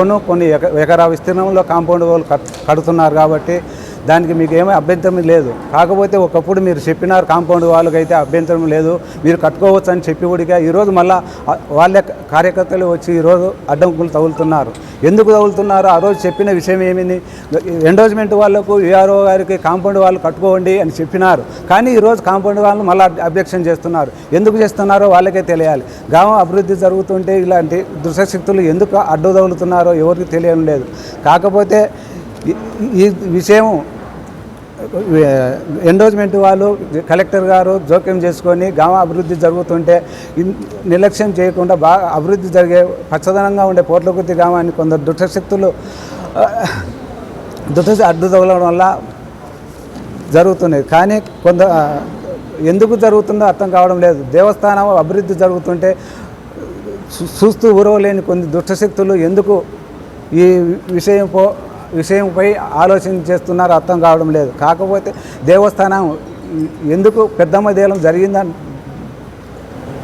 లోను కొన్ని ఎకరా విస్తీర్ణంలో కాంపౌండ్ వాళ్ళు కడుతున్నారు కాబట్టి దానికి మీకు ఏమీ అభ్యంతరం లేదు. కాకపోతే ఒకప్పుడు మీరు చెప్పినారు కాంపౌండ్ వాళ్ళకైతే అభ్యంతరం లేదు. మీరు కట్టుకోవచ్చు అని చెప్పి కూడా ఈరోజు మళ్ళీ వాళ్ళ కార్యకర్తలు వచ్చి ఈరోజు అడ్డంకులు తగులుతున్నారు. ఎందుకు తగులుతున్నారు? ఆ రోజు చెప్పిన విషయం ఏమింది ఎండోజ్మెంట్ వాళ్ళకు విఆర్ఓ గారికి కాంపౌండ్ వాళ్ళు కట్టుకోండి అని చెప్పినారు. కానీ ఈరోజు కాంపౌండ్ వాళ్ళు మళ్ళీ అబ్జెక్షన్ చేస్తున్నారు. ఎందుకు చేస్తున్నారో వాళ్ళకే తెలియాలి. గ్రామం అభివృద్ధి జరుగుతుంటే ఇలాంటి దుష్టశక్తులు ఎందుకు అడ్డు తగులుతున్నారో ఎవరికి తెలియడం లేదు. కాకపోతే ఈ- విషయం ఎండోజ్మెంట్ వాళ్ళు కలెక్టర్ గారు జోక్యం చేసుకొని గ్రామ అభివృద్ధి జరుగుతుంటే నిర్లక్ష్యం చేయకుండా బాగా అభివృద్ధి జరిగే పచ్చదనంగా ఉండే పోట్లకుర్తి గ్రామాన్ని కొందరు దుష్టశక్తులు దుష్ట అడ్డు తగలడం వల్ల జరుగుతున్నాయి. కానీ కొంత ఎందుకు జరుగుతుందో అర్థం కావడం లేదు. దేవస్థానం అభివృద్ధి జరుగుతుంటే చూస్తూ ఊరవలేని కొన్ని దుష్టశక్తులు ఎందుకు ఈ విషయం పో విషయంపై ఆలోచన చేస్తున్నారు అర్థం కావడం లేదు. కాకపోతే దేవస్థానం ఎందుకు పెద్దమ్మ దేలం జరిగిందని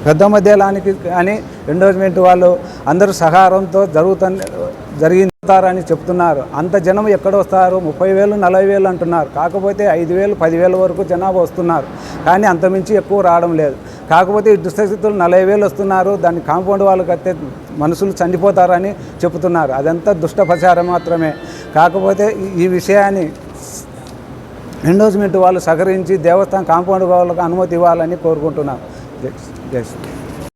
పెద్దమ్మ దేలానికి అని ఎండోజ్మెంట్ వాళ్ళు అందరూ సహకారంతో జరుగుతుంది జరిగిస్తారని చెప్తున్నారు. అంత జనం ఎక్కడ వస్తారు? ముప్పై వేలు నలభై వేలు అంటున్నారు. కాకపోతే ఐదు వేలు పదివేల వరకు జనాభా వస్తున్నారు. కానీ అంతమించి ఎక్కువ రావడం లేదు. కాకపోతే ఈ దుస్థితులు నలభై వేలు వస్తున్నారు. దాన్ని కాంపౌండ్ వాళ్ళు కట్టే మనుషులు చనిపోతారని చెబుతున్నారు అదంతా దుష్ట ప్రచారం మాత్రమే. కాకపోతే ఈ- విషయాన్ని ఎండోస్మెంట్ వాళ్ళు సహకరించి దేవస్థానం కాంపౌండ్ వాళ్ళకు అనుమతి ఇవ్వాలని కోరుకుంటున్నాం జై జై శ్రీ.